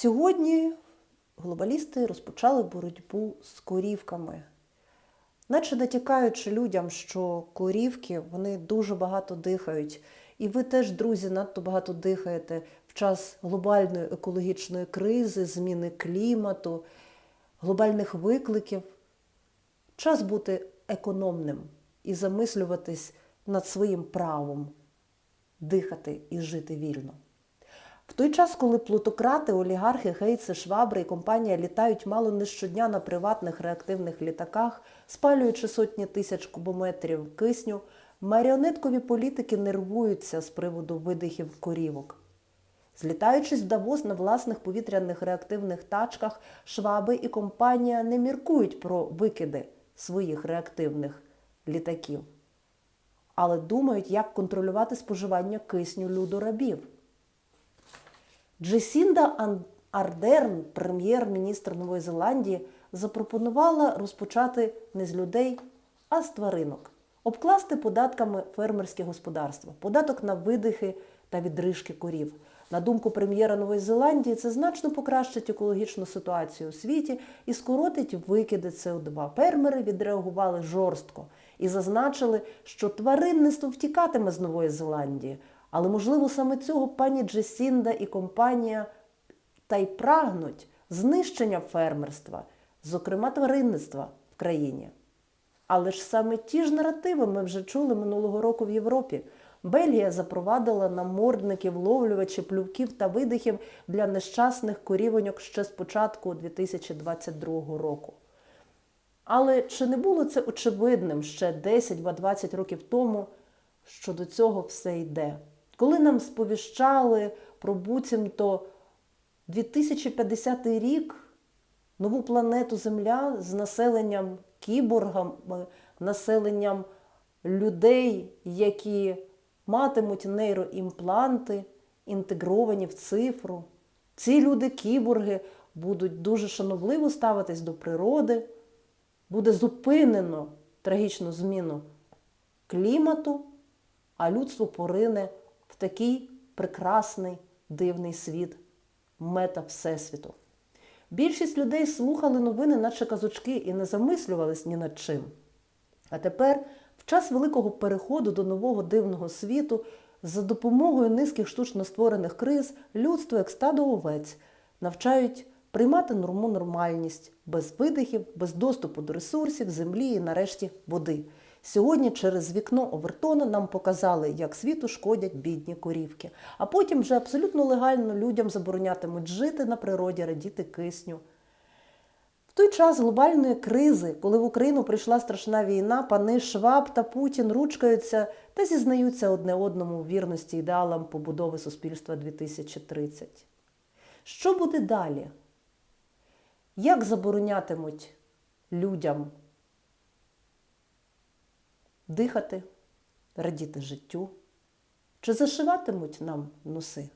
Сьогодні глобалісти розпочали боротьбу з корівками, наче натякаючи людям, що корівки вони дуже багато дихають. І ви теж, друзі, надто багато дихаєте в час глобальної екологічної кризи, зміни клімату, глобальних викликів. Час бути економним і замислюватись над своїм правом дихати і жити вільно. В той час, коли плутократи, олігархи, гейци, швабри і компанія літають мало не щодня на приватних реактивних літаках, спалюючи сотні тисяч кубометрів кисню, маріонеткові політики нервуються з приводу видихів корівок. Злітаючись в Давос на власних повітряних реактивних тачках, шваби і компанія не міркують про викиди своїх реактивних літаків, але думають, як контролювати споживання кисню людорабів. Джесінда Ардерн, прем'єр-міністр Нової Зеландії, запропонувала розпочати не з людей, а з тваринок, обкласти податками фермерське господарство, податок на видихи та відрижки корів. На думку прем'єра Нової Зеландії, це значно покращить екологічну ситуацію у світі і скоротить викиди СО2. Фермери відреагували жорстко і зазначили, що тваринництво втікатиме з Нової Зеландії. Але, можливо, саме цього пані Джесінда і компанія та й прагнуть знищення фермерства, зокрема тваринництва в країні. Але ж саме ті ж наративи ми вже чули минулого року в Європі. Бельгія запровадила намордники, вловлювачі плювків та видихів для нещасних корівоньок ще з початку 2022 року. Але чи не було це очевидним ще 10-20 років тому, що до цього все йде? Коли нам сповіщали про буцімто 2050 рік нову планету Земля з населенням кіборгами, населенням людей, які матимуть нейроімпланти, інтегровані в цифру. Ці люди-кіборги будуть дуже шановливо ставитись до природи, буде зупинено трагічну зміну клімату, а людство порине в такий прекрасний дивний світ мета Всесвіту. Більшість людей слухали новини, наче казочки, і не замислювались ні над чим. А тепер, в час великого переходу до нового дивного світу, за допомогою низьких штучно створених криз, людство, як стадо овець, навчають приймати норму нормальність, без видихів, без доступу до ресурсів, землі і нарешті води. Сьогодні через вікно Овертона нам показали, як світу шкодять бідні корівки. А потім вже абсолютно легально людям заборонятимуть жити на природі, радіти кисню. В той час глобальної кризи, коли в Україну прийшла страшна війна, пани Шваб та Путін ручкаються та зізнаються одне одному в вірності ідеалам побудови суспільства 2030. Що буде далі? Як заборонятимуть людям дихати, радіти життю? Чи зашиватимуть нам носи?